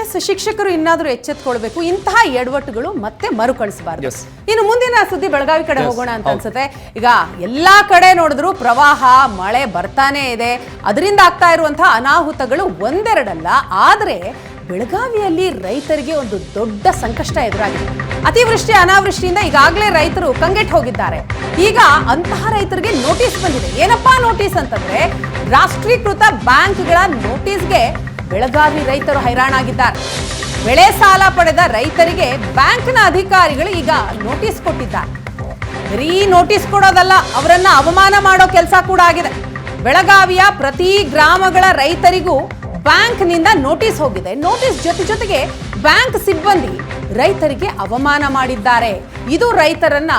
S ಶಿಕ್ಷಕರು ಇನ್ನಾದರೂ ಎಚ್ಚೆತ್ಕೊಳ್ಬೇಕು. ಇಂತಹ ಎಡವಟ್ಟುಗಳು ಮತ್ತೆ ಮರುಕಳಿಸಬಾರ್ದು. ಇನ್ನು ಮುಂದಿನ ಸುದ್ದಿ ಬೆಳಗಾವಿ ಕಡೆ ಹೋಗೋಣ ಅಂತ ಅನ್ಸುತ್ತೆ. ಈಗ ಎಲ್ಲಾ ಕಡೆ ನೋಡಿದ್ರು ಪ್ರವಾಹ ಮಳೆ ಬರ್ತಾನೆ ಇದೆ. ಅದರಿಂದ ಆಗ್ತಾ ಇರುವಂತಹ ಅನಾಹುತಗಳು ಒಂದೆರಡಲ್ಲ. ಆದರೆ ಬೆಳಗಾವಿಯಲ್ಲಿ ರೈತರಿಗೆ ಒಂದು ದೊಡ್ಡ ಸಂಕಷ್ಟ ಎದುರಾಗಿದೆ. ಅತಿವೃಷ್ಟಿ ಅನಾವೃಷ್ಟಿಯಿಂದ ಈಗಾಗಲೇ ರೈತರು ಕಂಗೆಟ್ಟು ಹೋಗಿದ್ದಾರೆ. ಈಗ ಅಂತಹ ರೈತರಿಗೆ ನೋಟಿಸ್ ಬಂದಿದೆ. ಏನಪ್ಪಾ ನೋಟಿಸ್ ಅಂತಂದ್ರೆ ರಾಷ್ಟ್ರೀಕೃತ ಬ್ಯಾಂಕ್ಗಳ ನೋಟಿಸ್ಗೆ ಬೆಳಗಾವಿ ರೈತರು ಹೈರಾಣಾಗಿದ್ದಾರೆ. ಬೆಳೆ ಸಾಲ ಪಡೆದ ರೈತರಿಗೆ ಬ್ಯಾಂಕ್ನ ಅಧಿಕಾರಿಗಳು ಈಗ ನೋಟಿಸ್ ಕೊಟ್ಟಿದ್ದಾರೆ. ಬರೀ ನೋಟಿಸ್ ಕೊಡೋದಲ್ಲ, ಅವರನ್ನ ಅವಮಾನ ಮಾಡೋ ಕೆಲಸ ಕೂಡ ಆಗಿದೆ. ಬೆಳಗಾವಿಯ ಪ್ರತಿ ಗ್ರಾಮಗಳ ರೈತರಿಗೂ ಬ್ಯಾಂಕ್ನಿಂದ ನೋಟಿಸ್ ಹೋಗಿದೆ. ನೋಟಿಸ್ ಜೊತೆ ಜೊತೆಗೆ ಬ್ಯಾಂಕ್ ಸಿಬ್ಬಂದಿ ರೈತರಿಗೆ ಅವಮಾನ ಮಾಡಿದ್ದಾರೆ. ಇದು ರೈತರನ್ನ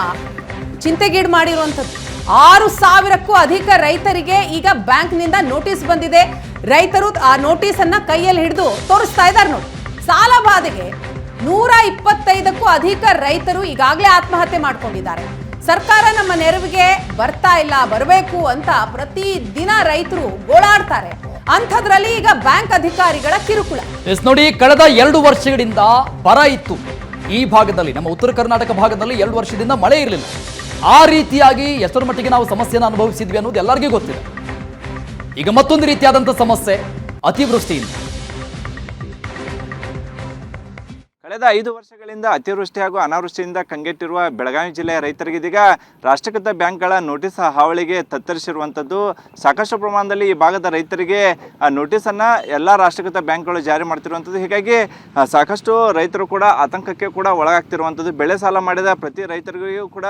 ಚಿಂತೆಗೀಡು ಮಾಡಿರುವಂಥದ್ದು. ಆರು ಸಾವಿರಕ್ಕೂ ಅಧಿಕ ರೈತರಿಗೆ ಈಗ ಬ್ಯಾಂಕ್ನಿಂದ ನೋಟಿಸ್ ಬಂದಿದೆ. ರೈತರು ಆ ನೋಟಿಸ್ ಅನ್ನ ಕೈಯಲ್ಲಿ ಹಿಡಿದು ತೋರಿಸ್ತಾ ಇದ್ದಾರೆ ನೋಡಿ. ಸಾಲ ಬಾಧೆಗೆ ನೂರ ಇಪ್ಪತ್ತೈದಕ್ಕೂ ಅಧಿಕ ರೈತರು ಈಗಾಗಲೇ ಆತ್ಮಹತ್ಯೆ ಮಾಡ್ಕೊಂಡಿದ್ದಾರೆ. ಸರ್ಕಾರ ನಮ್ಮ ನೆರವಿಗೆ ಬರ್ತಾ ಇಲ್ಲ, ಬರಬೇಕು ಅಂತ ಪ್ರತಿ ದಿನ ರೈತರು ಗೋಳಾಡ್ತಾರೆ. ಅಂಥದ್ರಲ್ಲಿ ಈಗ ಬ್ಯಾಂಕ್ ಅಧಿಕಾರಿಗಳ ಕಿರುಕುಳ. ಎಸ್, ನೋಡಿ, ಕಳೆದ ಎರಡು ವರ್ಷಗಳಿಂದ ಬರ ಇತ್ತು. ಈ ಭಾಗದಲ್ಲಿ, ನಮ್ಮ ಉತ್ತರ ಕರ್ನಾಟಕ ಭಾಗದಲ್ಲಿ ಎರಡು ವರ್ಷದಿಂದ ಮಳೆ ಇರಲಿಲ್ಲ. ಆ ರೀತಿಯಾಗಿ ಎಷ್ಟರ ಮಟ್ಟಿಗೆ ನಾವು ಸಮಸ್ಯೆಯನ್ನು ಅನುಭವಿಸಿದ್ವಿ ಅನ್ನೋದು ಎಲ್ಲರಿಗೂ ಗೊತ್ತಿದೆ. ಈಗ ಮತ್ತೊಂದು ರೀತಿಯಾದಂಥ ಸಮಸ್ಯೆ ಅತಿವೃಷ್ಟಿಯಿಂದ. ಕಳೆದ ಐದು ವರ್ಷಗಳಿಂದ ಅತಿವೃಷ್ಟಿ ಹಾಗೂ ಅನಾವೃಷ್ಟಿಯಿಂದ ಕಂಗೆಟ್ಟಿರುವ ಬೆಳಗಾವಿ ಜಿಲ್ಲೆಯ ರೈತರಿಗೆ ಇದೀಗ ರಾಷ್ಟ್ರೀಕೃತ ಬ್ಯಾಂಕ್ಗಳ ನೋಟಿಸ್ ಹಾವಳಿಗೆ ತತ್ತರಿಸಿರುವಂಥದ್ದು. ಸಾಕಷ್ಟು ಪ್ರಮಾಣದಲ್ಲಿ ಈ ಭಾಗದ ರೈತರಿಗೆ ಆ ನೋಟಿಸನ್ನು ಎಲ್ಲ ರಾಷ್ಟ್ರೀಕೃತ ಬ್ಯಾಂಕ್ಗಳು ಜಾರಿ ಮಾಡ್ತಿರುವಂಥದ್ದು. ಹೀಗಾಗಿ ಸಾಕಷ್ಟು ರೈತರು ಕೂಡ ಆತಂಕಕ್ಕೆ ಕೂಡ ಒಳಗಾಗ್ತಿರುವಂಥದ್ದು. ಬೆಳೆ ಸಾಲ ಮಾಡಿದ ಪ್ರತಿ ರೈತರಿಗೂ ಕೂಡ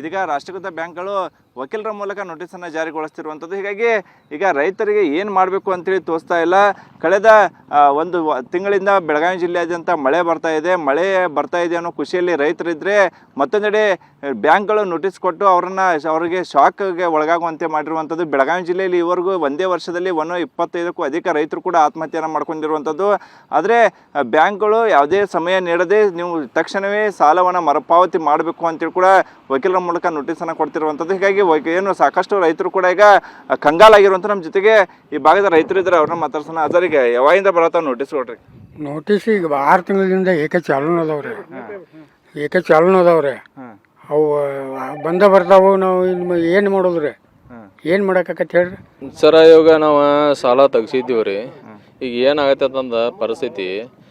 ಇದೀಗ ರಾಷ್ಟ್ರೀಕೃತ ಬ್ಯಾಂಕ್ಗಳು ವಕೀಲರ ಮೂಲಕ ನೋಟಿಸನ್ನು ಜಾರಿಗೊಳಿಸ್ತಿರುವಂಥದ್ದು. ಹೀಗಾಗಿ, ಈಗ ರೈತರಿಗೆ ಏನು ಮಾಡಬೇಕು ಅಂತೇಳಿ ತೋರಿಸ್ತಾ ಇಲ್ಲ. ಕಳೆದ ಒಂದು ತಿಂಗಳಿಂದ ಬೆಳಗಾವಿ ಜಿಲ್ಲೆಯಾದ್ಯಂತ ಮಳೆ ಬರ್ತಾ ಇದೆ. ಮಳೆ ಬರ್ತಾ ಇದೆ ಅನ್ನೋ ಖುಷಿಯಲ್ಲಿ ರೈತರಿದ್ದರೆ ಮತ್ತೊಂದೆಡೆ ಬ್ಯಾಂಕ್ಗಳು ನೋಟಿಸ್ ಕೊಟ್ಟು ಅವರನ್ನು ಅವರಿಗೆ ಶಾಕ್ಗೆ ಒಳಗಾಗುವಂತೆ ಮಾಡಿರುವಂಥದ್ದು. ಬೆಳಗಾವಿ ಜಿಲ್ಲೆಯಲ್ಲಿ ಇವರೆಗೂ ಒಂದೇ ವರ್ಷದಲ್ಲಿ ಒಂದು ಇಪ್ಪತ್ತೈದಕ್ಕೂ ಅಧಿಕ ರೈತರು ಕೂಡ ಆತ್ಮಹತ್ಯೆಯನ್ನು ಮಾಡ್ಕೊಂಡಿರುವಂಥದ್ದು. ಆದರೆ ಬ್ಯಾಂಕ್ಗಳು ಯಾವುದೇ ಸಮಯ ನೀಡದೆ ನೀವು ತಕ್ಷಣವೇ ಸಾಲವನ್ನು ಮರುಪಾವತಿ ಮಾಡಬೇಕು ಅಂತೇಳಿ ಕೂಡ ವಕೀಲರ ಮೂಲಕ ನೋಟಿಸನ್ನು ಕೊಡ್ತಿರುವಂಥದ್ದು. ಹೀಗಾಗಿ ಏನು ಸಾಕಷ್ಟು ರೈತರು ಕೂಡ ಈಗ ಕಂಗಾಲಾಗಿರುವಂಥ ನಮ್ಮ ಜೊತೆಗೆ ಈ ಭಾಗದ ರೈತರು ಇದ್ದಾರೆ ಅವ್ರನ್ನ ಮಾತಾಡ್ಸೋಣ. ಅದರಿಗೆ ಯಾವಾಗಿಂದ ಬರತ್ತ ನೋಟಿಸ್ ಕೊಡ್ರಿ. ನೋಟಿಸ್ ಈಗ ಆರು ತಿಂಗಳಿಂದ ಏಕ ಚಾಲನ ಅದಾವ್ರಿ ಏಕ ಚಾಲನ ಅದಾವ್ರಿ ಅವು ಬಂದ ಬರ್ತಾವು ನಾವು ಇನ್ನು ಏನು ರೀ ಏನು ಮಾಡಕತ್ತ ಹೇಳ್ರಿ? ಸರ ಇವಾಗ ನಾವು ಸಾಲ ತೆಗ್ಸಿದ್ದೀವಿ ರೀ. ಈಗ ಏನಾಗತ್ತಂದ ಪರಿಸ್ಥಿತಿ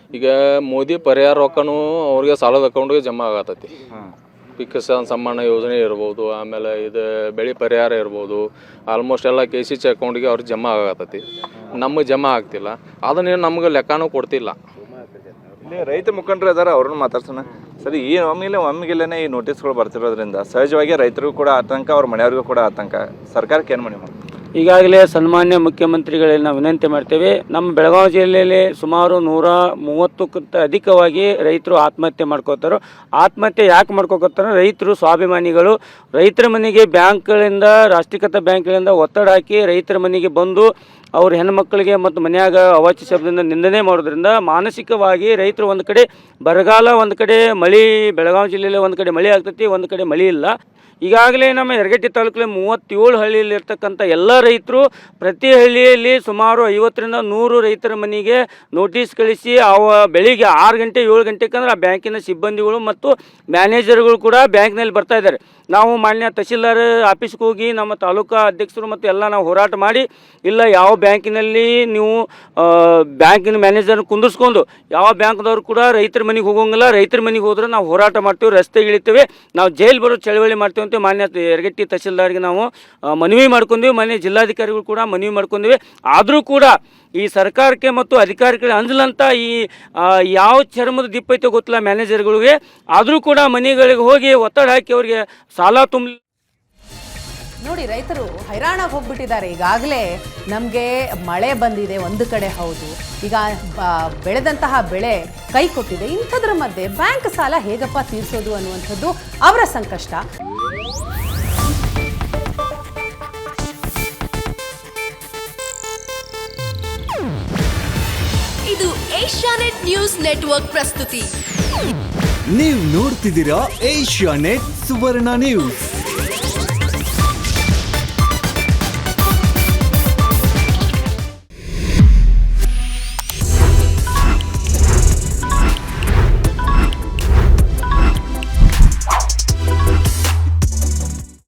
ಈಗ ಮೋದಿ ಪರಿಹಾರ ರೊಕ್ಕನೂ ಅವ್ರಿಗೆ ಸಾಲದ ಅಕೌಂಟ್ಗೆ ಜಮಾ ಆಗತ್ತೈತಿ. ಕಿಸಾನ್ ಸಮ್ಮಾನ ಯೋಜನೆ ಇರ್ಬೋದು, ಆಮೇಲೆ ಇದು ಬೆಳೆ ಪರಿಹಾರ ಇರ್ಬೋದು ಆಲ್ಮೋಸ್ಟ್ ಎಲ್ಲ ಕೆ ಸಿ ಸಿ ಅಕೌಂಟ್ಗೆ ಅವ್ರು ಜಮಾ ಆಗತ್ತೈತಿ. ನಮಗೆ ಜಮಾ ಆಗ್ತಿಲ್ಲ. ಅದನ್ನೇನು ನಮ್ಗೆ ಲೆಕ್ಕನೂ ಕೊಡ್ತಿಲ್ಲ. ಇಲ್ಲಿ ರೈತ ಮುಖಂಡರು ಇದಾರೆ, ಅವ್ರನ್ನ ಮಾತಾಡ್ಸೋಣ. ಸರಿ, ಈ ಒಮ್ಮೆಲೆ ಒಮ್ಮಿಗಿಲ್ಲೇ ಈ ನೋಟಿಸ್ಗಳು ಬರ್ತಿರೋದ್ರಿಂದ ಸಹಜವಾಗಿ ರೈತರಿಗೂ ಕೂಡ ಆತಂಕ, ಅವ್ರ ಮನೆಯವ್ರಿಗೂ ಕೂಡ ಆತಂಕ. ಸರ್ಕಾರಕ್ಕೆ ಏನು ಮಾಡಿ ಈಗಾಗಲೇ ಸನ್ಮಾನ್ಯ ಮುಖ್ಯಮಂತ್ರಿಗಳಲ್ಲಿ ನಾವು ವಿನಂತಿ ಮಾಡ್ತೇವೆ, ನಮ್ಮ ಬೆಳಗಾವಿ ಜಿಲ್ಲೆಯಲ್ಲಿ ಸುಮಾರು ನೂರ ಮೂವತ್ತಕ್ಕಿಂತ ಅಧಿಕವಾಗಿ ರೈತರು ಆತ್ಮಹತ್ಯೆ ಮಾಡ್ಕೋತಾರೋ ಆತ್ಮಹತ್ಯೆ ಯಾಕೆ ಮಾಡ್ಕೋಕತ್ತಾರ ರೈತರು ಸ್ವಾಭಿಮಾನಿಗಳು, ರೈತರ ಮನೆಗೆ ಬ್ಯಾಂಕ್ಗಳಿಂದ, ರಾಷ್ಟ್ರೀಕೃತ ಬ್ಯಾಂಕ್ಗಳಿಂದ ಒತ್ತಡ ಹಾಕಿ ರೈತರ ಮನೆಗೆ ಬಂದು ಅವ್ರ ಹೆಣ್ಮಕ್ಳಿಗೆ ಮತ್ತು ಮನೆಯಾಗ ಅವಾಚ್ಯ ಶಬ್ದದಿಂದ ನಿಂದನೆ ಮಾಡೋದ್ರಿಂದ ಮಾನಸಿಕವಾಗಿ ರೈತರು ಒಂದು ಕಡೆ ಬರಗಾಲ, ಒಂದು ಕಡೆ ಮಳೆ, ಬೆಳಗಾವಿ ಜಿಲ್ಲೆಯಲ್ಲಿ ಒಂದು ಕಡೆ ಮಳೆ ಆಗ್ತೈತಿ, ಒಂದು ಕಡೆ ಮಳೆ ಇಲ್ಲ. ಈಗಾಗಲೇ ನಮ್ಮ ಯರಗಟ್ಟಿ ತಾಲೂಕಲ್ಲಿ ಮೂವತ್ತೇಳು ಹಳ್ಳಿಯಲ್ಲಿ ಇರ್ತಕ್ಕಂಥ ಎಲ್ಲ ರೈತರು ಪ್ರತಿ ಹಳ್ಳಿಯಲ್ಲಿ ಸುಮಾರು ಐವತ್ತರಿಂದ ನೂರು ರೈತರ ಮನೆಗೆ ನೋಟಿಸ್ ಕಳಿಸಿ, ಅವ ಬೆಳಿಗ್ಗೆ ಆರು ಗಂಟೆ, ಏಳು ಗಂಟೆಗೆ ಆ ಬ್ಯಾಂಕಿನ ಸಿಬ್ಬಂದಿಗಳು ಮತ್ತು ಮ್ಯಾನೇಜರ್ಗಳು ಕೂಡ ಬ್ಯಾಂಕ್ನಲ್ಲಿ ಬರ್ತಾ ಇದ್ದಾರೆ. ನಾವು ಮಾನ್ಯ ತಹಶೀಲ್ದಾರ್ ಆಫೀಸ್ಗೆ ಹೋಗಿ ನಮ್ಮ ತಾಲೂಕಾ ಅಧ್ಯಕ್ಷರು ಮತ್ತು ಎಲ್ಲ ನಾವು ಹೋರಾಟ ಮಾಡಿ, ಇಲ್ಲ ಯಾವ ಬ್ಯಾಂಕಿನಲ್ಲಿ ನೀವು ಬ್ಯಾಂಕಿನ ಮ್ಯಾನೇಜರ್ ಕುಂದಿಸ್ಕೊಂಡು ಯಾವ ಬ್ಯಾಂಕ್ದವ್ರು ಕೂಡ ರೈತರ ಮನೆಗೆ ಹೋಗೋಂಗಿಲ್ಲ. ರೈತರ ಮನೆಗೆ ಹೋದ್ರೆ ನಾವು ಹೋರಾಟ ಮಾಡ್ತೀವಿ, ರಸ್ತೆ ಇಳಿತೇವೆ. ನಾವು ಜೈಲ್ ಬರೋ ಚಳವಳಿ ಮಾಡ್ತೀವಿ ಅಂತ ಮಾನ್ಯ ಎರಗಟ್ಟಿ ತಹಶೀಲ್ದಾರ್ಗೆ ನಾವು ಮನವಿ ಮಾಡ್ಕೊಂಡ್ವಿ. ಮನೆ ಜಿಲ್ಲಾಧಿಕಾರಿಗಳು ಕೂಡ ಮನವಿ ಮಾಡ್ಕೊಂಡ್ವಿ. ಆದರೂ ಕೂಡ ಈ ಸರ್ಕಾರಕ್ಕೆ ಮತ್ತು ಅಧಿಕಾರಿಗಳಿಗೆ ಅಂಜಲಂತ ಈ ಯಾವ ಚರ್ಮದ ದಿಪ್ಪೈತೆ ಗೊತ್ತಿಲ್ಲ ಮ್ಯಾನೇಜರ್ಗಳಿಗೆ. ಆದರೂ ಕೂಡ ಮನೆಗಳಿಗೆ ಹೋಗಿ ಒತ್ತಡ ಹಾಕಿ ಅವರಿಗೆ ಸಾಲ ತುಂಬ ನೋಡಿ ರೈತರು ಹೈರಾಣಾಗಿ ಹೋಗ್ಬಿಟ್ಟಿದ್ದಾರೆ. ಈಗಾಗಲೇ ನಮಗೆ ಮಳೆ ಬಂದಿದೆ ಒಂದು ಕಡೆ ಹೌದು. ಈಗ ಬೆಳೆದಂತಹ ಬೆಳೆ ಕೈ ಕೊಟ್ಟಿದೆ. ಇಂಥದ್ರ ಮಧ್ಯೆ ಬ್ಯಾಂಕ್ ಸಾಲ ಹೇಗಪ್ಪ ತೀರಿಸೋದು ಅನ್ನುವಂಥದ್ದು ಅವರ ಸಂಕಷ್ಟ. ಇದು ಏಷ್ಯಾನೆಟ್ ನ್ಯೂಸ್ ನೆಟ್ವರ್ಕ್ ಪ್ರಸ್ತುತಿ. ನೀವು ನೋಡ್ತಿದ್ದೀರಾ ಏಷ್ಯಾ ನೆಟ್ ಸುವರ್ಣ ನ್ಯೂಸ್.